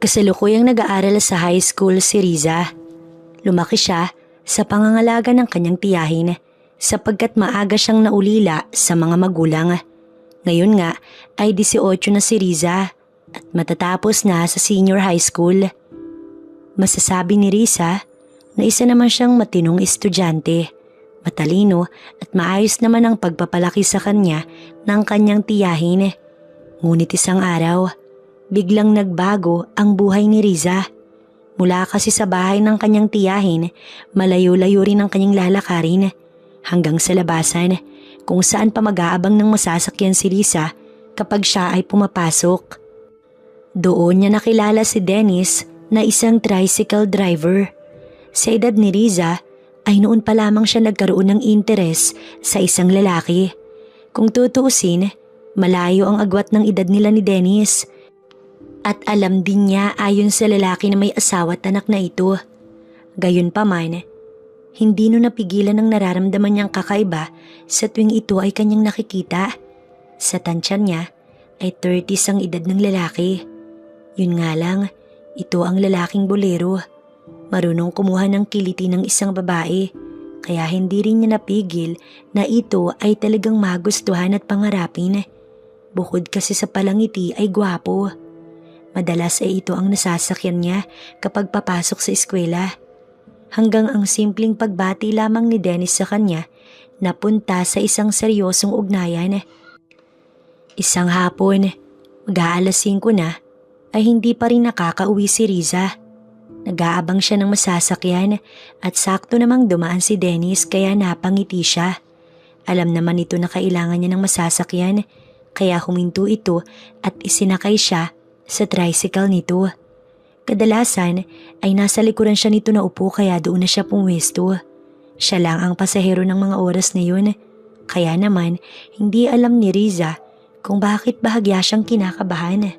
Kasalukuyang nag-aaral sa high school si Riza. Lumaki siya sa pangangalaga ng kanyang tiyahin sapagkat maaga siyang naulila sa mga magulang. Ngayon nga ay 18 na si Riza at matatapos na sa senior high school. Masasabi ni Riza na isa naman siyang matinong estudyante, matalino at maayos naman ang pagpapalaki sa kanya ng kanyang tiyahin. Ngunit isang araw, biglang nagbago ang buhay ni Riza. Mula kasi sa bahay ng kanyang tiyahin, malayo-layo rin ang kanyang lalakarin hanggang sa labasan kung saan pa mag-aabang ng masasakyan si Riza kapag siya ay pumapasok. Doon niya nakilala si Dennis na isang tricycle driver. Sa edad ni Riza ay noon pa lamang siya nagkaroon ng interes sa isang lalaki. Kung tutuusin, malayo ang agwat ng edad nila ni Dennis at alam din niya ayon sa lalaki na may asawa at anak na ito. Gayon pa man, hindi no napigilan ang nararamdaman niyang kakaiba sa tuwing ito ay kanyang nakikita. Sa tansyan niya ay 30s ang edad ng lalaki. Yun nga lang, ito ang lalaking bolero. Marunong kumuha ng kiliti ng isang babae kaya hindi rin niya napigil na ito ay talagang magustuhan at pangarapin. Bukod kasi sa palangiti ay gwapo. Madalas ay ito ang nasasakyan niya kapag papasok sa eskwela. Hanggang ang simpleng pagbati lamang ni Dennis sa kanya napunta sa isang seryosong ugnayan. Isang hapon, mag-aalas 5 na, ay hindi pa rin nakakauwi si Riza. Nag-aabang siya ng masasakyan at sakto namang dumaan si Dennis kaya napangiti siya. Alam naman ito na kailangan niya ng masasakyan kaya huminto ito at isinakay siya sa tricycle nito. Kadalasan ay nasa likuran siya nito na upo kaya doon na siya pumwesto. Siya lang ang pasahero ng mga oras na yun. Kaya naman hindi alam ni Riza kung bakit bahagya siyang kinakabahan.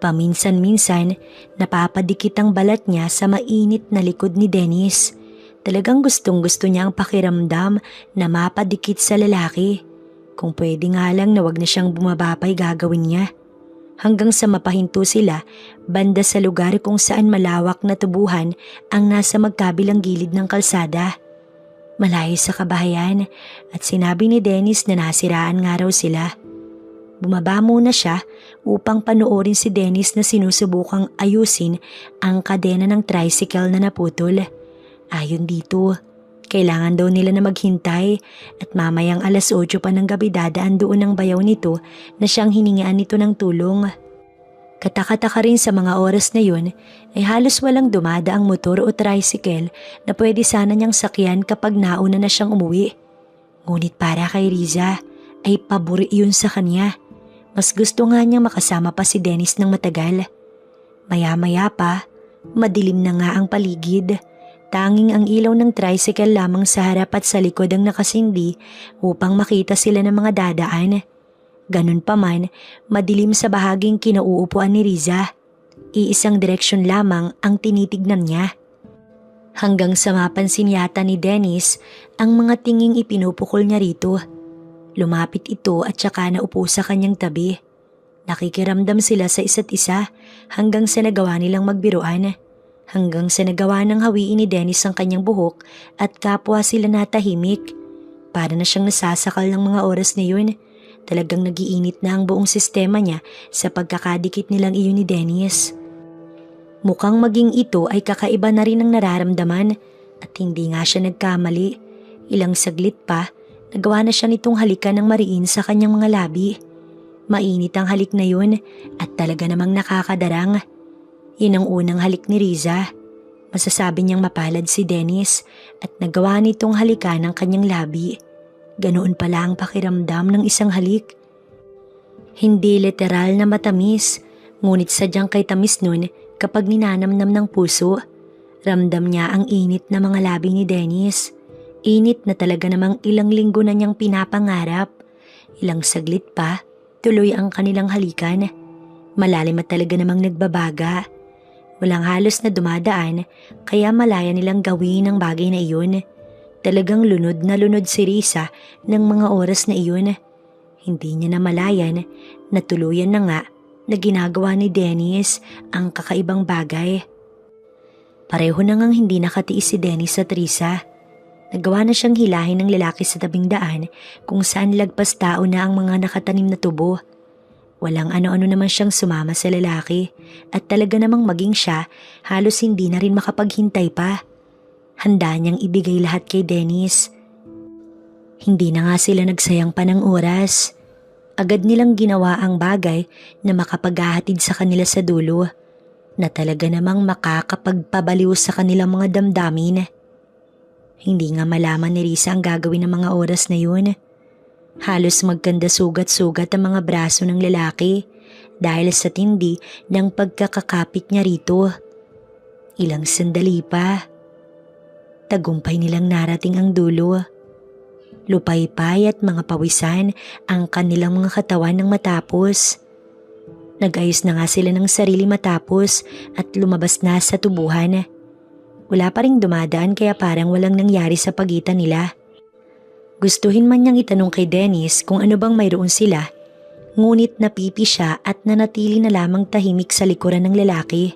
Paminsan-minsan napapadikit ang balat niya sa mainit na likod ni Dennis. Talagang gustong gusto niya ang pakiramdam na mapadikit sa lalaki. Kung pwede nga lang na wag na siyang bumabapay gagawin niya. Hanggang sa mapahinto sila banda sa lugar kung saan malawak na tubuhan ang nasa magkabilang gilid ng kalsada. Malayo sa kabahayan at sinabi ni Dennis na nasiraan nga raw sila. Bumaba muna siya upang panoorin si Dennis na sinusubukang ayusin ang kadena ng tricycle na naputol. Ayon dito, kailangan daw nila na maghintay at mamayang alas 8 pa ng gabi dadaan doon ang bayaw nito na siyang hiningaan nito ng tulong. Katakataka rin sa mga oras na yun ay halos walang dumada ang motor o tricycle na pwede sana niyang sakyan kapag nauna na siyang umuwi. Ngunit para kay Riza ay paburi yun sa kanya. Mas gusto nga niyang makasama pa si Dennis ng matagal. Maya-maya pa, madilim na nga ang paligid. Tanging ang ilaw ng tricycle lamang sa harap at sa likod ang nakasindi upang makita sila ng mga dadaan. Ganun pa man, madilim sa bahaging kinauupuan ni Riza. Iisang direksyon lamang ang tinitignan niya. Hanggang sa mapansin yata ni Dennis ang mga tinging ipinupukol niya rito. Lumapit ito at saka naupo sa kanyang tabi. Nakikiramdam sila sa isa't isa hanggang sa nagawa nilang magbiruan. Hanggang sa nagawa ng hawiin ni Dennis ang kanyang buhok at kapwa sila natahimik. Para na siyang nasasakal ng mga oras na yun. Talagang nagiinit na ang buong sistema niya sa pagkakadikit nilang iyon ni Dennis. Mukhang maging ito ay kakaiba na rin ang nararamdaman at hindi nga siya nagkamali. Ilang saglit pa Nagawa na siya nitong halikan ng mariin sa kanyang mga labi. Mainit ang halik na yun at talaga namang nakakadarang. Yun ang unang halik ni Riza. Masasabi niyang mapalad si Dennis at nagawa nitong halikan ng kanyang labi. Ganoon pala ang pakiramdam ng isang halik. Hindi literal na matamis, ngunit sadyang kay tamis nun kapag ninanamnam ng puso. Ramdam niya ang init na mga labi ni Dennis. Init na talaga namang ilang linggo na niyang pinapangarap. Ilang saglit pa, tuloy ang kanilang halikan. Malalim at talaga namang nagbabaga. Walang halos na dumadaan kaya malaya nilang gawin ang bagay na iyon. Talagang lunod na lunod si Risa ng mga oras na iyon. Hindi niya na malayan na tuluyan na nga na ginagawa ni Dennis ang kakaibang bagay. Pareho na ngang hindi nakatiis si Dennis sa Trisa. Nagawa na siyang hilahin ng lalaki sa tabing daan kung saan lagpas tao na ang mga nakatanim na tubo. Walang ano-ano naman siyang sumama sa lalaki at talaga namang maging siya halos hindi na rin makapaghintay pa. Handa niyang ibigay lahat kay Dennis. Hindi na nga sila nagsayang pa ng oras. Agad nilang ginawa ang bagay na makapaghahatid sa kanila sa dulo na talaga namang makakapagpabaliw sa kanilang mga damdamin. Hindi nga malaman ni Risa ang gagawin ng mga oras na yun. Halos magkanda sugat-sugat ang mga braso ng lalaki dahil sa tindi ng pagkakakapit niya rito. Ilang sandali pa. Tagumpay nilang narating ang dulo. Lupaypay at mga pawisan ang kanilang mga katawan ng matapos. Nag-ayos na nga sila ng sarili matapos at lumabas na sa tubuhan. Wala pa rin dumadaan kaya parang walang nangyari sa pagitan nila. Gustuhin man niyang itanong kay Dennis kung ano bang mayroon sila, ngunit napipi siya at nanatili na lamang tahimik sa likuran ng lalaki.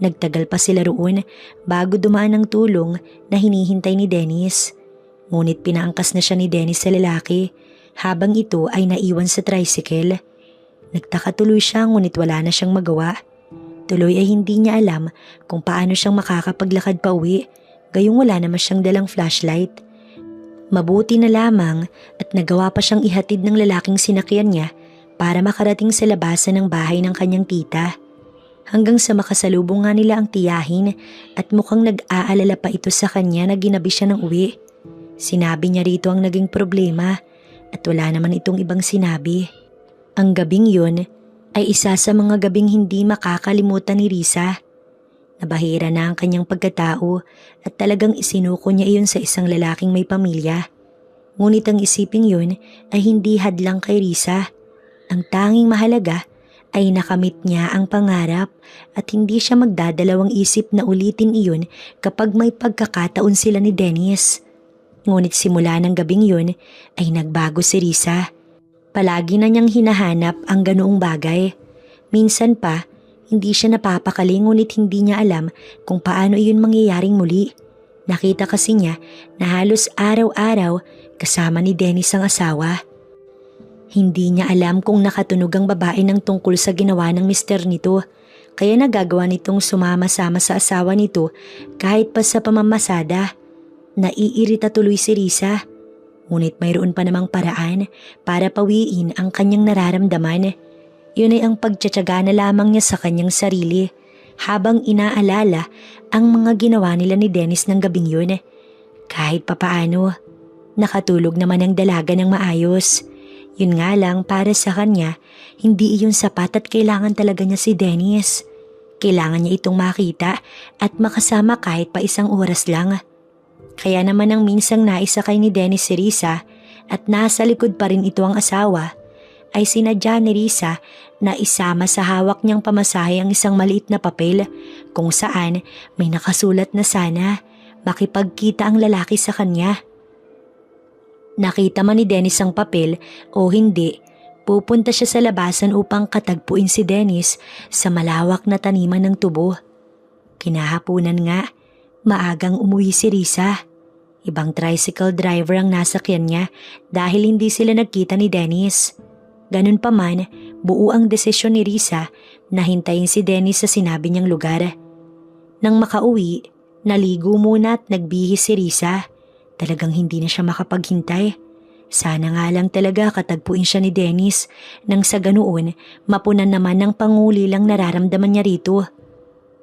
Nagtagal pa sila roon bago dumaan ang tulong na hinihintay ni Dennis. Ngunit pinaangkas na siya ni Dennis sa lalaki habang ito ay naiwan sa tricycle. Nagtaka tuloy siya ngunit wala na siyang magawa. Tuloy ay hindi niya alam kung paano siyang makakapaglakad pa uwi, gayong wala naman siyang dalang flashlight. Mabuti na lamang at nagawa pa siyang ihatid ng lalaking sinakyan niya para makarating sa labasan ng bahay ng kanyang tita. Hanggang sa makasalubong nga nila ang tiyahin at mukhang nag-aalala pa ito sa kanya na ginabi siya ng uwi. Sinabi niya rito ang naging problema at wala naman itong ibang sinabi. Ang gabing yun ay isa sa mga gabing hindi makakalimutan ni Risa. Nabahira na ang kanyang pagkatao at talagang isinuko niya iyon sa isang lalaking may pamilya. Ngunit ang isiping yun ay hindi hadlang kay Risa. Ang tanging mahalaga ay nakamit niya ang pangarap at hindi siya magdadalawang isip na ulitin iyon kapag may pagkakataon sila ni Dennis. Ngunit simula ng gabing yun ay nagbago si Risa. Palagi na niyang hinahanap ang ganoong bagay. Minsan pa, hindi siya napapakali ngunit hindi niya alam kung paano iyon mangyayaring muli. Nakita kasi niya na halos araw-araw kasama ni Dennis ang asawa. Hindi niya alam kung nakatunog ang babae ng tungkol sa ginawa ng mister nito kaya nagagawa nitong sumama-sama sa asawa nito kahit pa sa pamamasada. Naiirita tuloy si Risa. Ngunit mayroon pa namang paraan para pawiin ang kanyang nararamdaman. Yun ay ang pagtsatsaga na lamang niya sa kanyang sarili habang inaalala ang mga ginawa nila ni Dennis ng gabing yun. Kahit papaano, nakatulog naman ang dalaga ng maayos. Yun nga lang para sa kanya, hindi iyon sapat at kailangan talaga niya si Dennis. Kailangan niya itong makita at makasama kahit pa isang oras lang. Kaya naman ang minsang naisakay ni Dennis si Risa at nasa likod pa rin ito ang asawa, ay sinadya ni Risa na isama sa hawak niyang pamasahe ang isang maliit na papel kung saan may nakasulat na sana makipagkita ang lalaki sa kanya. Nakita man ni Dennis ang papel o hindi, pupunta siya sa labasan upang katagpuin si Dennis sa malawak na taniman ng tubo. Kinahapunan nga, maagang umuwi si Risa. Ibang tricycle driver ang nasakyan niya dahil hindi sila nagkita ni Dennis. Ganun pa man, buo ang desisyon ni Risa na hintayin si Dennis sa sinabi niyang lugar. Nang makauwi, naligo muna at nagbihis si Risa. Talagang hindi na siya makapaghintay. Sana nga lang talaga katagpuin siya ni Dennis nang sa ganoon mapunan naman ng panguli lang nararamdaman niya rito.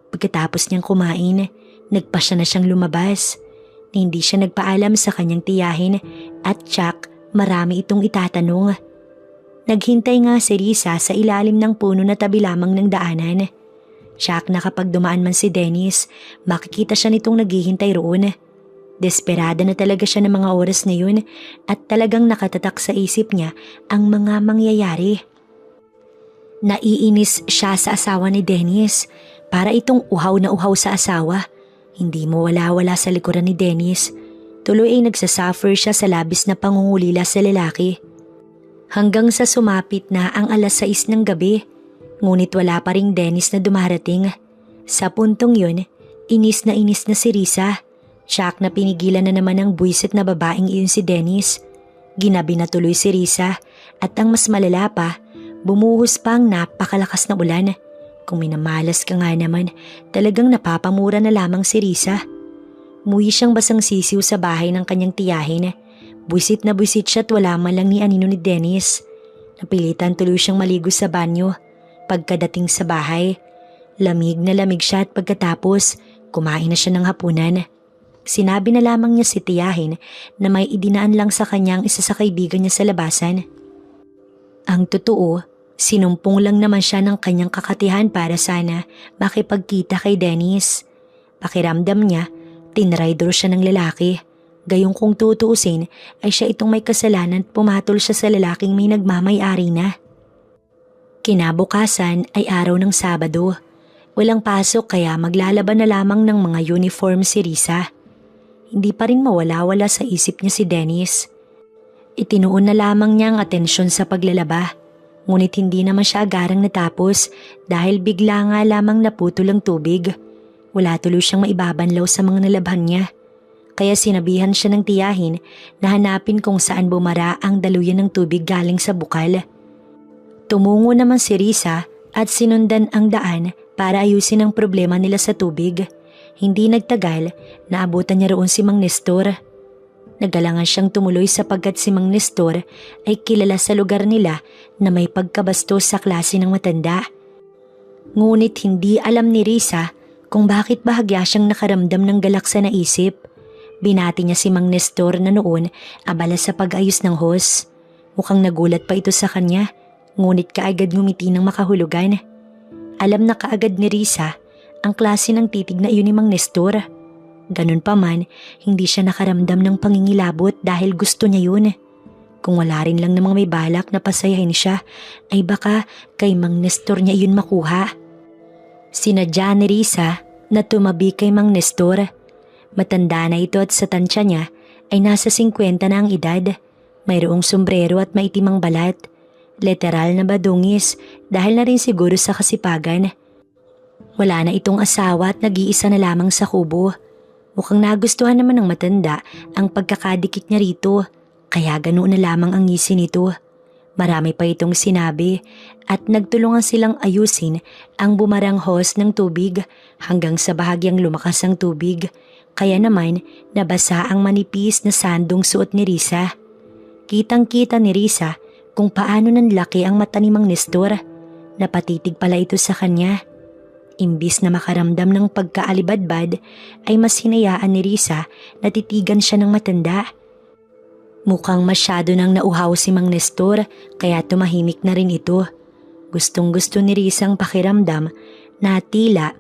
Pagkatapos niyang kumain, nagpa siya na siyang lumabas hindi siya nagpaalam sa kanyang tiyahin at tsak marami itong itatanong. Naghintay nga si Risa sa ilalim ng puno na tabi lamang ng daanan. Tsak na kapag dumaan man si Dennis, makikita siya nitong naghihintay roon. Desperada na talaga siya ng mga oras na yun at talagang nakatatak sa isip niya ang mga mangyayari. Naiinis siya sa asawa ni Dennis para itong uhaw na uhaw sa asawa hindi mo wala-wala sa likuran ni Dennis. Tuloy ay nagsasuffer siya sa labis na pangungulila sa lalaki. Hanggang sa sumapit na ang alas 6 ng gabi, Ngunit wala pa ring Dennis na dumarating. Sa puntong yun, inis na inis na si Risa. Shock na pinigilan na naman ng buwisit na babaeng iyon si Dennis. Ginabi na tuloy si Risa at ang mas malala pa, bumuhos pa ang napakalakas na ulan. Kung minamalas ka nga naman, talagang napapamura na lamang si Risa. Muwi siyang basang sisiw sa bahay ng kanyang tiyahin. Buisit na buisit siya at wala man lang ni anino ni Dennis. Napilitan tuloy siyang maligo sa banyo. Pagkadating sa bahay, lamig na lamig siya at pagkatapos, kumain na siya ng hapunan. Sinabi na lamang niya si tiyahin na may idinaan lang sa kanyang isa sa kaibigan niya sa labasan. Ang totoo, sinumpong lang naman siya ng kanyang kakatihan para sana makipagkita kay Dennis. Pakiramdam niya, tinrider siya ng lalaki. Gayong kung tutuusin ay siya itong may kasalanan at pumatol siya sa lalaking may nagmamay-ari na. Kinabukasan ay araw ng Sabado. Walang pasok kaya maglalaban na lamang ng mga uniform si Risa. Hindi pa rin mawala-wala sa isip niya si Dennis. Itinuon na lamang niya ang atensyon sa paglalaba. Ngunit hindi naman siya agarang natapos dahil bigla nga lamang naputol ang tubig. Wala tuloy siyang maibabanlaw sa mga nalabhan niya. Kaya sinabihan siya ng tiyahin na hanapin kung saan bumara ang daluyan ng tubig galing sa bukal. Tumungo naman si Risa at sinundan ang daan para ayusin ang problema nila sa tubig. Hindi nagtagal, naabutan niya roon si Mang Nestor. Nagalangan siyang tumuloy sapagkat si Mang Nestor ay kilala sa lugar nila na may pagkabastos sa klase ng matanda. Ngunit hindi alam ni Risa kung bakit bahagya siyang nakaramdam ng galak sa naisip. Binati niya si Mang Nestor na noon abala sa pag-ayos ng hose. Mukhang nagulat pa ito sa kanya, ngunit kaagad ngumiti ng makahulugan. Alam na kaagad ni Risa ang klase ng titig na iyon ni Mang Nestor. Ganun pa man, hindi siya nakaramdam ng pangingilabot dahil gusto niya yun. Kung wala rin lang namang may balak na pasayahin siya, ay baka kay Mang Nestor niya iyon makuha. Sinadya ni Risa na tumabi kay Mang Nestor. Matanda na ito at sa tansya niya ay nasa 50 na ang edad. Mayroong sombrero at maitimang balat. Literal na badungis dahil na rin siguro sa kasipagan. Wala na itong asawa at nag-iisa na lamang sa kubo. Mukhang nagustuhan naman ng matanda ang pagkakadikit niya rito, kaya ganoon na lamang ang ngisi nito. Marami pa itong sinabi at nagtulungan silang ayusin ang bumarang hose ng tubig hanggang sa bahagyang lumakas ang tubig. Kaya naman nabasa ang manipis na sandong suot ni Risa. Kitang kita ni Risa kung paano nanlaki ang mata ni Mang Nestor. Napatitig pala ito sa kanya. Imbis na makaramdam ng pagkaalibadbad ay mas hinayaan ni Risa na titigan siya ng matanda. Mukhang masyado nang nauhaw si Mang Nestor kaya tumahimik na rin ito. Gustong gusto ni Risa ang pakiramdam na tila.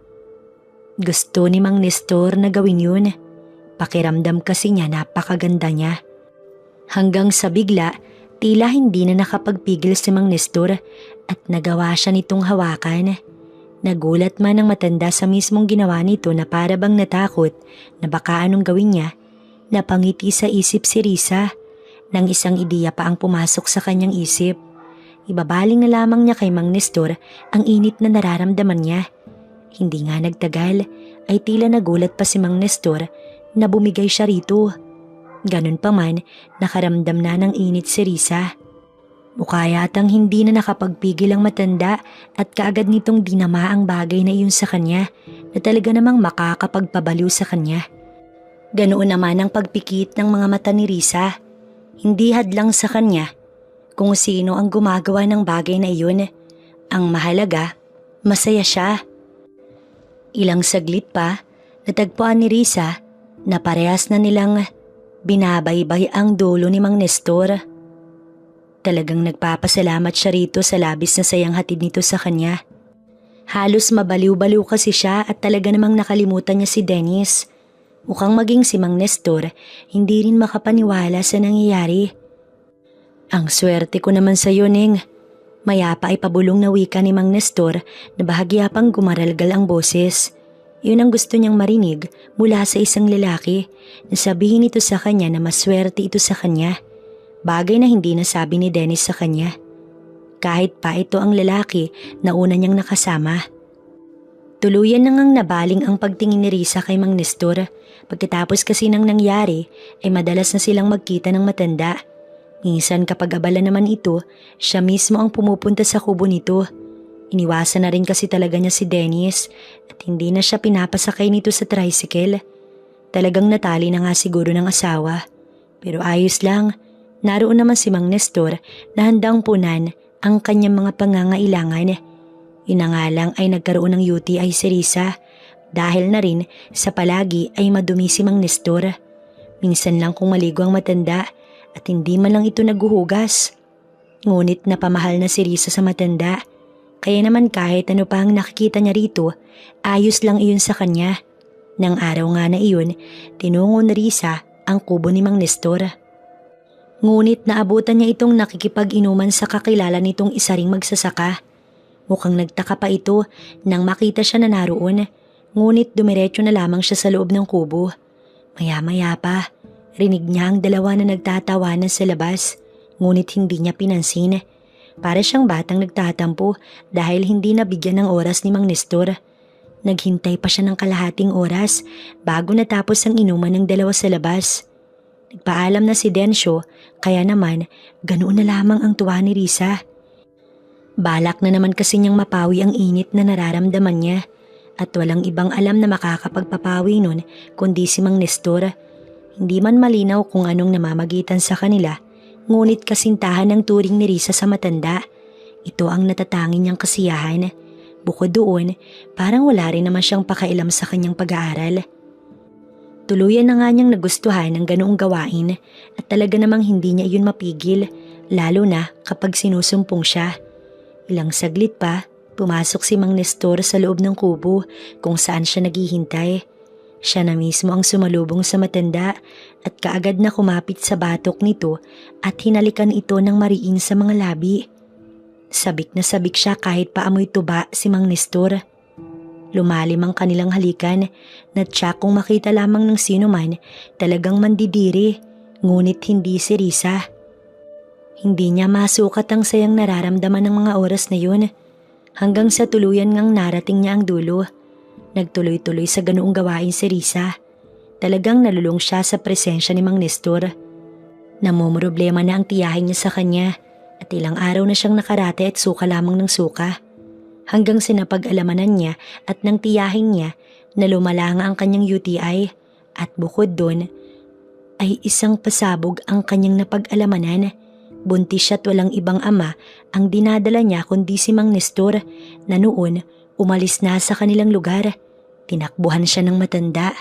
Gusto ni Mang Nestor na gawin yun. Pakiramdam kasi niya napakaganda niya. Hanggang sa bigla, tila hindi na nakapagpigil si Mang Nestor at nagawa siya nitong hawakan. Nagulat man ang matanda sa mismong ginawa nito na para bang natakot na baka anong gawin niya. Napangiti sa isip si Risa nang isang ideya pa ang pumasok sa kanyang isip. Ibabaling na lamang niya kay Mang Nestor ang init na nararamdaman niya. Hindi nga nagtagal ay tila nagulat pa si Mang Nestor na bumigay siya rito. Ganun pa man, nakaramdam na ng init si Risa. Mukha yatang hindi na nakapagpigil ang matanda at kaagad nitong dinama ang bagay na iyon sa kanya na talaga namang makakapagpabaliw sa kanya. Ganoon naman ang pagpikit ng mga mata ni Risa. Hindi hadlang sa kanya kung sino ang gumagawa ng bagay na iyon. Ang mahalaga, masaya siya. Ilang saglit pa, natagpuan ni Risa na parehas na nilang binabaybay ang dulo ni Mang Nestor. Talagang nagpapasalamat siya rito sa labis na sayang hatid nito sa kanya. Halos mabaliw-baliw kasi siya at talaga namang nakalimutan niya si Dennis. Mukhang maging si Mang Nestor, hindi rin makapaniwala sa nangyayari. Ang swerte ko naman sa iyo, Ning. Mayapa ay pabulong na wika ni Mang Nestor na bahagya pang gumaralgal ang boses. Yun ang gusto niyang marinig mula sa isang lalaki na sabihin ito sa kanya na maswerte ito sa kanya bagay na hindi nasabi ni Dennis sa kanya. kahit pa ito ang lalaki na una niyang nakasama. Tuluyan na ngang nabaling ang pagtingin ni Risa kay Mang Nestor. Pagkatapos kasi nang nangyari ay madalas na silang magkita ng matanda. Minsan kapag abala naman ito, siya mismo ang pumupunta sa kubo nito. Iniwasan na rin kasi talaga niya si Dennis at hindi na siya pinapasakay nito sa tricycle. Talagang natali na nga siguro ng asawa. Pero ayos lang, naroon naman si Mang Nestor na handang punan ang kanyang mga pangangailangan. Yun ay nagkaroon ng UTI si Risa dahil na rin sa palagi ay madumi si Mang Nestor. Minsan lang kung maligo ang matanda at hindi man lang ito naguhugas. Ngunit napamahal na si Risa sa matanda. Kaya naman kahit ano pa ang nakikita niya rito, ayos lang iyon sa kanya. Nang araw nga na iyon, tinungo ni Risa ang kubo ni Mang Nestor. Ngunit naabutan niya itong nakikipag-inuman sa kakilala nitong isa ring magsasaka. Mukhang nagtaka pa ito nang makita siya na naroon, ngunit dumiretso na lamang siya sa loob ng kubo. Maya-maya pa, rinig niya ang dalawa na nagtatawanan sa labas, ngunit hindi niya pinansin. Para siyang batang nagtatampo dahil hindi nabigyan ng oras ni Mang Nestor. Naghintay pa siya ng kalahating oras bago natapos ang inuman ng dalawa sa labas. Nagpaalam na si Densyo kaya naman ganoon na lamang ang tuwa ni Risa. Balak na naman kasi niyang mapawi ang init na nararamdaman niya at walang ibang alam na makakapagpapawi nun kundi si Mang Nestor. Hindi man malinaw kung anong namamagitan sa kanila, ngunit kasintahan ng turing ni Risa sa matanda. Ito ang natatangin niyang kasiyahan. Bukod doon, parang wala rin naman siyang pakailam sa kanyang pag-aaral. Tuluyan na nga niyang nagustuhan ng ganoong gawain at talaga namang hindi niya iyon mapigil, lalo na kapag sinusumpong siya. Ilang saglit pa, pumasok si Mang Nestor sa loob ng kubo kung saan siya naghihintay. Siya na mismo ang sumalubong sa matanda at kaagad na kumapit sa batok nito at hinalikan ito ng mariin sa mga labi. Sabik na sabik siya kahit paamoy tuba si Mang Nestor. Lumalim ang kanilang halikan na tiyak kung makita lamang ng sino man talagang mandidiri ngunit hindi si Risa. Hindi niya masukat ang sayang nararamdaman ng mga oras na yun hanggang sa tuluyan ngang narating niya ang dulo. Nagtuloy-tuloy sa ganoong gawain si Risa. Talagang nalulung siya sa presensya ni Mang Nestor. Namumroblema na ang tiyahin niya sa kanya at ilang araw na siyang nakarate at suka lamang ng suka. Hanggang sinapag-alamanan niya at nang tiyahin niya na lumala nga ang kanyang UTI at bukod doon ay isang pasabog ang kanyang napag-alamanan. Buntis siya at walang ibang ama ang dinadala niya kundi si Mang Nestor na noon umalis na sa kanilang lugar. Tinakbuhan siya ng matanda